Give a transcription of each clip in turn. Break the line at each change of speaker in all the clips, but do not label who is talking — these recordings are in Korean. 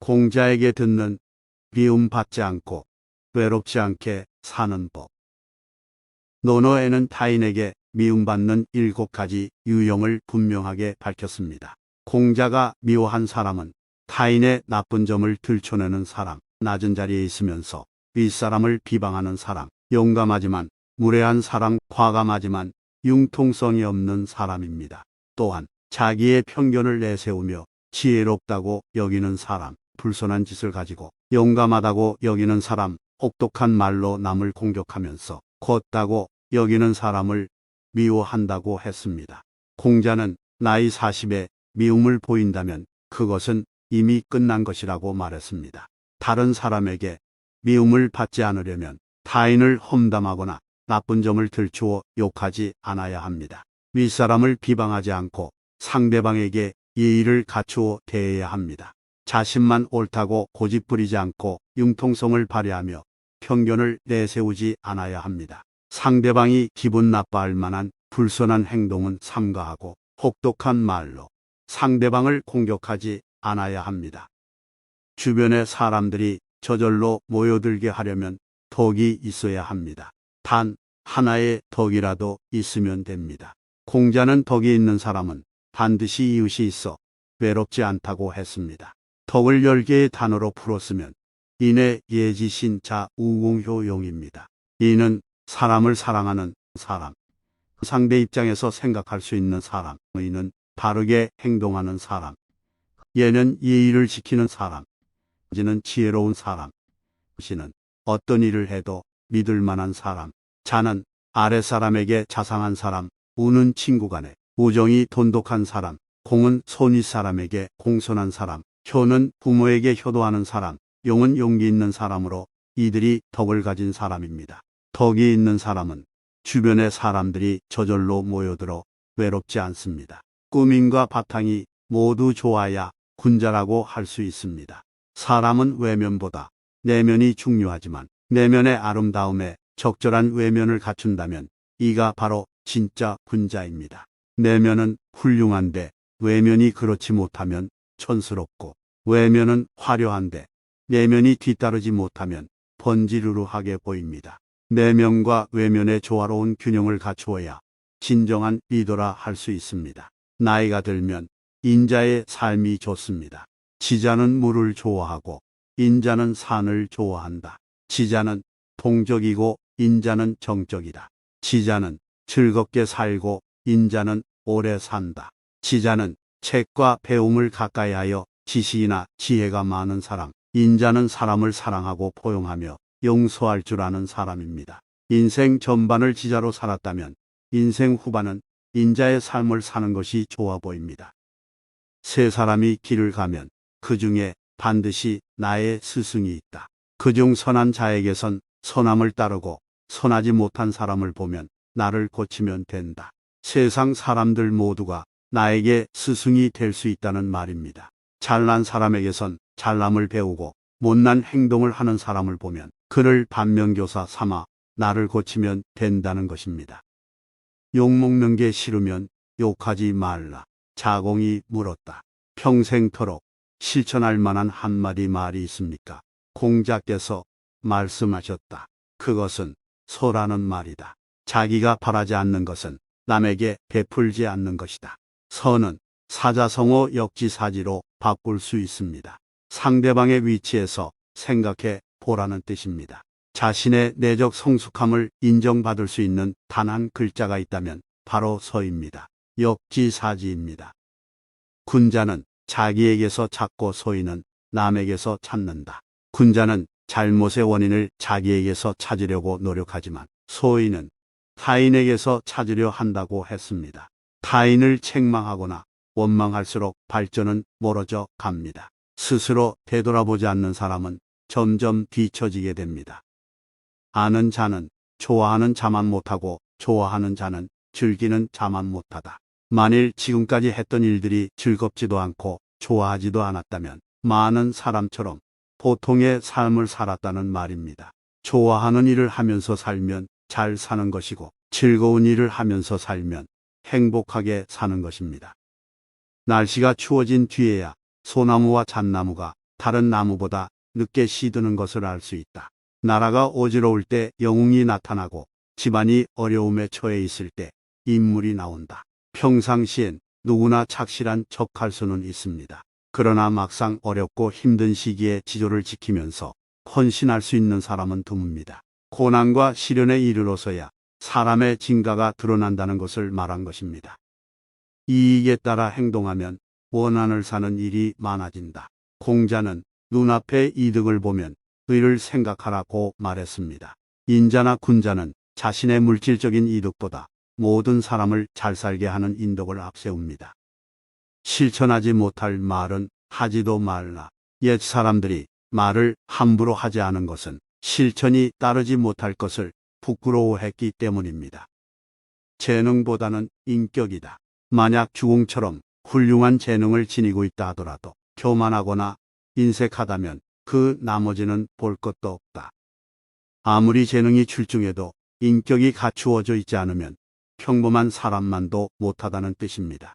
공자에게 듣는 미움받지 않고 외롭지 않게 사는 법. 논어에는 타인에게 미움받는 일곱 가지 유형을 분명하게 밝혔습니다. 공자가 미워한 사람은 타인의 나쁜 점을 들춰내는 사람, 낮은 자리에 있으면서 윗사람을 비방하는 사람, 용감하지만 무례한 사람, 과감하지만 융통성이 없는 사람입니다. 또한 자기의 편견을 내세우며 지혜롭다고 여기는 사람, 불손한 짓을 가지고 용감하다고 여기는 사람, 혹독한 말로 남을 공격하면서 걷다고 여기는 사람을 미워한다고 했습니다. 공자는 나이 40에 미움을 보인다면 그것은 이미 끝난 것이라고 말했습니다. 다른 사람에게 미움을 받지 않으려면 타인을 험담하거나 나쁜 점을 들추어 욕하지 않아야 합니다. 윗사람을 비방하지 않고 상대방에게 예의를 갖추어 대해야 합니다. 자신만 옳다고 고집 부리지 않고 융통성을 발휘하며 편견을 내세우지 않아야 합니다. 상대방이 기분 나빠할 만한 불선한 행동은 삼가하고 혹독한 말로 상대방을 공격하지 않아야 합니다. 주변의 사람들이 저절로 모여들게 하려면 덕이 있어야 합니다. 단 하나의 덕이라도 있으면 됩니다. 공자는 덕이 있는 사람은 반드시 이웃이 있어 외롭지 않다고 했습니다. 덕을 열 개의 단어로 풀었으면 인의 예지신자 우궁효용입니다. 이는 사람을 사랑하는 사람, 상대 입장에서 생각할 수 있는 사람, 의는 바르게 행동하는 사람, 예는 예의를 지키는 사람, 지는 지혜로운 사람, 시는 어떤 일을 해도 믿을 만한 사람, 자는 아래 사람에게 자상한 사람, 우는 친구 간에 우정이 돈독한 사람, 공은 손윗 사람에게 공손한 사람, 효는 부모에게 효도하는 사람, 용은 용기 있는 사람으로 이들이 덕을 가진 사람입니다. 덕이 있는 사람은 주변의 사람들이 저절로 모여들어 외롭지 않습니다. 꾸밈과 바탕이 모두 좋아야 군자라고 할 수 있습니다. 사람은 외면보다 내면이 중요하지만 내면의 아름다움에 적절한 외면을 갖춘다면 이가 바로 진짜 군자입니다. 내면은 훌륭한데 외면이 그렇지 못하면 촌스럽고 외면은 화려한데 내면이 뒤따르지 못하면 번지르르하게 보입니다. 내면과 외면의 조화로운 균형을 갖추어야 진정한 리더라 할 수 있습니다. 나이가 들면 인자의 삶이 좋습니다. 지자는 물을 좋아하고 인자는 산을 좋아한다. 지자는 동적이고 인자는 정적이다. 지자는 즐겁게 살고 인자는 오래 산다. 지자는 책과 배움을 가까이 하여 지식이나 지혜가 많은 사람, 인자는 사람을 사랑하고 포용하며 용서할 줄 아는 사람입니다. 인생 전반을 지자로 살았다면 인생 후반은 인자의 삶을 사는 것이 좋아 보입니다. 세 사람이 길을 가면 그 중에 반드시 나의 스승이 있다. 그중 선한 자에게선 선함을 따르고 선하지 못한 사람을 보면 나를 고치면 된다. 세상 사람들 모두가 나에게 스승이 될 수 있다는 말입니다. 잘난 사람에게선 잘남을 배우고 못난 행동을 하는 사람을 보면 그를 반면교사 삼아 나를 고치면 된다는 것입니다. 욕먹는 게 싫으면 욕하지 말라. 자공이 물었다. 평생토록 실천할 만한 한마디 말이 있습니까? 공자께서 말씀하셨다. 그것은 소라는 말이다. 자기가 바라지 않는 것은 남에게 베풀지 않는 것이다. 선은 사자성어 역지사지로 바꿀 수 있습니다. 상대방의 위치에서 생각해 보라는 뜻입니다. 자신의 내적 성숙함을 인정받을 수 있는 단 한 글자가 있다면 바로 서입니다. 역지사지입니다. 군자는 자기에게서 찾고 소인은 남에게서 찾는다. 군자는 잘못의 원인을 자기에게서 찾으려고 노력하지만 소인은 타인에게서 찾으려 한다고 했습니다. 타인을 책망하거나 원망할수록 발전은 멀어져 갑니다. 스스로 되돌아보지 않는 사람은 점점 뒤처지게 됩니다. 아는 자는 좋아하는 자만 못하고 좋아하는 자는 즐기는 자만 못하다. 만일 지금까지 했던 일들이 즐겁지도 않고 좋아하지도 않았다면 많은 사람처럼 보통의 삶을 살았다는 말입니다. 좋아하는 일을 하면서 살면 잘 사는 것이고 즐거운 일을 하면서 살면 행복하게 사는 것입니다. 날씨가 추워진 뒤에야 소나무와 잣나무가 다른 나무보다 늦게 시드는 것을 알 수 있다. 나라가 어지러울 때 영웅이 나타나고 집안이 어려움에 처해 있을 때 인물이 나온다. 평상시엔 누구나 착실한 척할 수는 있습니다. 그러나 막상 어렵고 힘든 시기에 지조를 지키면서 헌신할 수 있는 사람은 드뭅니다. 고난과 시련에 이르러서야 사람의 진가가 드러난다는 것을 말한 것입니다. 이익에 따라 행동하면 원한을 사는 일이 많아진다. 공자는 눈앞의 이득을 보면 의를 생각하라고 말했습니다. 인자나 군자는 자신의 물질적인 이득보다 모든 사람을 잘 살게 하는 인덕을 앞세웁니다. 실천하지 못할 말은 하지도 말라. 옛 사람들이 말을 함부로 하지 않은 것은 실천이 따르지 못할 것을 부끄러워했기 때문입니다. 재능보다는 인격이다. 만약 주공처럼 훌륭한 재능을 지니고 있다 하더라도 교만하거나 인색하다면 그 나머지는 볼 것도 없다. 아무리 재능이 출중해도 인격이 갖추어져 있지 않으면 평범한 사람만도 못하다는 뜻입니다.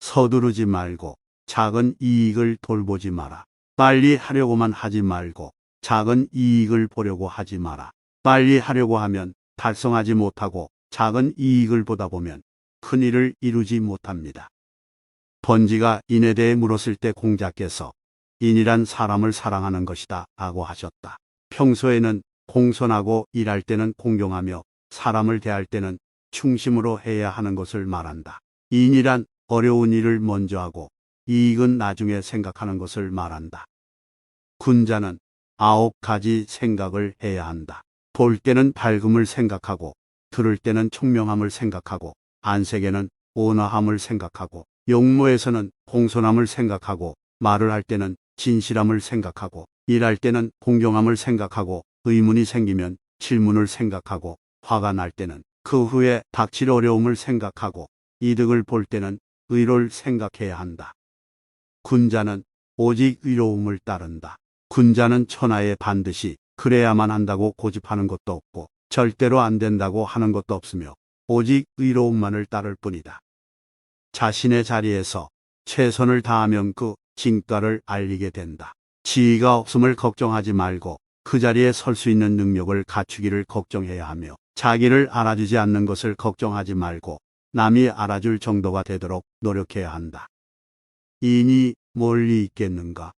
서두르지 말고 작은 이익을 돌보지 마라. 빨리 하려고만 하지 말고 작은 이익을 보려고 하지 마라. 빨리 하려고 하면 달성하지 못하고 작은 이익을 보다 보면 큰 일을 이루지 못합니다. 번지가 인에 대해 물었을 때 공자께서 인이란 사람을 사랑하는 것이다 라고 하셨다. 평소에는 공손하고 일할 때는 공경하며 사람을 대할 때는 충심으로 해야 하는 것을 말한다. 인이란 어려운 일을 먼저 하고 이익은 나중에 생각하는 것을 말한다. 군자는 아홉 가지 생각을 해야 한다. 볼 때는 밝음을 생각하고 들을 때는 총명함을 생각하고 안색에는 온화함을 생각하고 용모에서는 공손함을 생각하고 말을 할 때는 진실함을 생각하고 일할 때는 공경함을 생각하고 의문이 생기면 질문을 생각하고 화가 날 때는 그 후에 닥칠 어려움을 생각하고 이득을 볼 때는 의를 생각해야 한다. 군자는 오직 의로움을 따른다. 군자는 천하에 반드시 그래야만 한다고 고집하는 것도 없고 절대로 안 된다고 하는 것도 없으며 오직 의로움만을 따를 뿐이다. 자신의 자리에서 최선을 다하면 그 진가를 알리게 된다. 지위가 없음을 걱정하지 말고 그 자리에 설 수 있는 능력을 갖추기를 걱정해야 하며 자기를 알아주지 않는 것을 걱정하지 말고 남이 알아줄 정도가 되도록 노력해야 한다. 인이 멀리 있겠는가?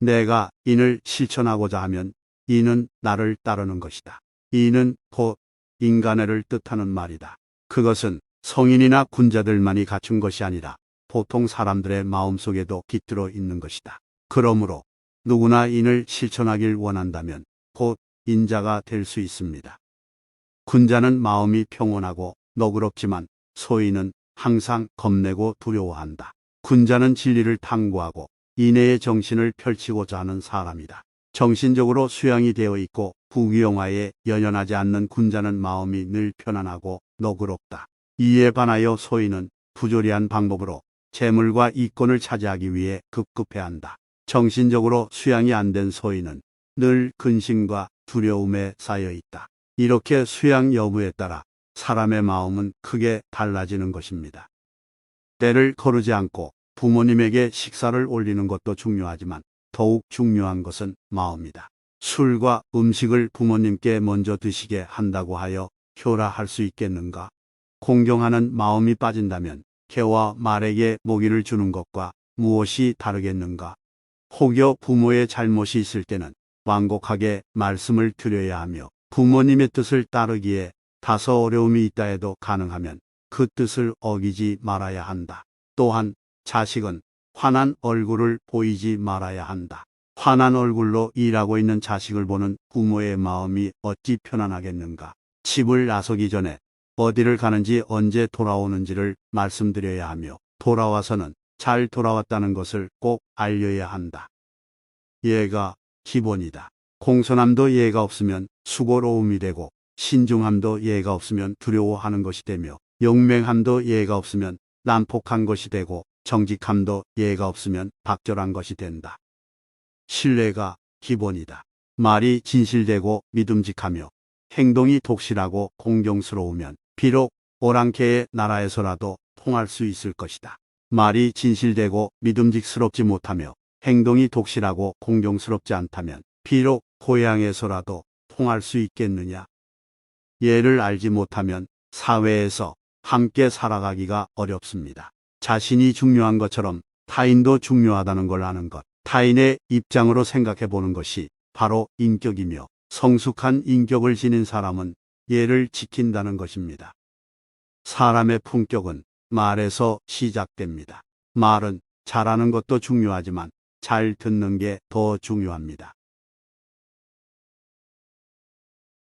내가 인을 실천하고자 하면 인은 나를 따르는 것이다. 인은 곧 인간애를 뜻하는 말이다. 그것은 성인이나 군자들만이 갖춘 것이 아니라 보통 사람들의 마음속에도 깃들어 있는 것이다. 그러므로 누구나 인을 실천하길 원한다면 곧 인자가 될 수 있습니다. 군자는 마음이 평온하고 너그럽지만 소인은 항상 겁내고 두려워한다. 군자는 진리를 탐구하고 인애의 정신을 펼치고자 하는 사람이다. 정신적으로 수양이 되어 있고 부귀영화에 연연하지 않는 군자는 마음이 늘 편안하고 너그럽다. 이에 반하여 소인은 부조리한 방법으로 재물과 이권을 차지하기 위해 급급해한다. 정신적으로 수양이 안 된 소인은 늘 근심과 두려움에 쌓여 있다. 이렇게 수양 여부에 따라 사람의 마음은 크게 달라지는 것입니다. 때를 거르지 않고 부모님에게 식사를 올리는 것도 중요하지만 더욱 중요한 것은 마음이다. 술과 음식을 부모님께 먼저 드시게 한다고 하여 효라할 수 있겠는가? 공경하는 마음이 빠진다면 개와 말에게 먹이를 주는 것과 무엇이 다르겠는가? 혹여 부모의 잘못이 있을 때는 완곡하게 말씀을 드려야 하며 부모님의 뜻을 따르기에 다소 어려움이 있다 해도 가능하면 그 뜻을 어기지 말아야 한다. 또한 자식은 환한 얼굴을 보이지 말아야 한다. 환한 얼굴로 일하고 있는 자식을 보는 부모의 마음이 어찌 편안하겠는가. 집을 나서기 전에 어디를 가는지 언제 돌아오는지를 말씀드려야 하며 돌아와서는 잘 돌아왔다는 것을 꼭 알려야 한다. 예가 기본이다. 공손함도 예가 없으면 수고로움이 되고 신중함도 예가 없으면 두려워하는 것이 되며 용맹함도 예가 없으면 난폭한 것이 되고 정직함도 예가 없으면 박절한 것이 된다. 신뢰가 기본이다. 말이 진실되고 믿음직하며 행동이 독실하고 공경스러우면 비록 오랑캐의 나라에서라도 통할 수 있을 것이다. 말이 진실되고 믿음직스럽지 못하며 행동이 독실하고 공경스럽지 않다면 비록 고향에서라도 통할 수 있겠느냐? 예를 알지 못하면 사회에서 함께 살아가기가 어렵습니다. 자신이 중요한 것처럼 타인도 중요하다는 걸 아는 것, 타인의 입장으로 생각해 보는 것이 바로 인격이며 성숙한 인격을 지닌 사람은 예를 지킨다는 것입니다. 사람의 품격은 말에서 시작됩니다. 말은 잘하는 것도 중요하지만 잘 듣는 게 더 중요합니다.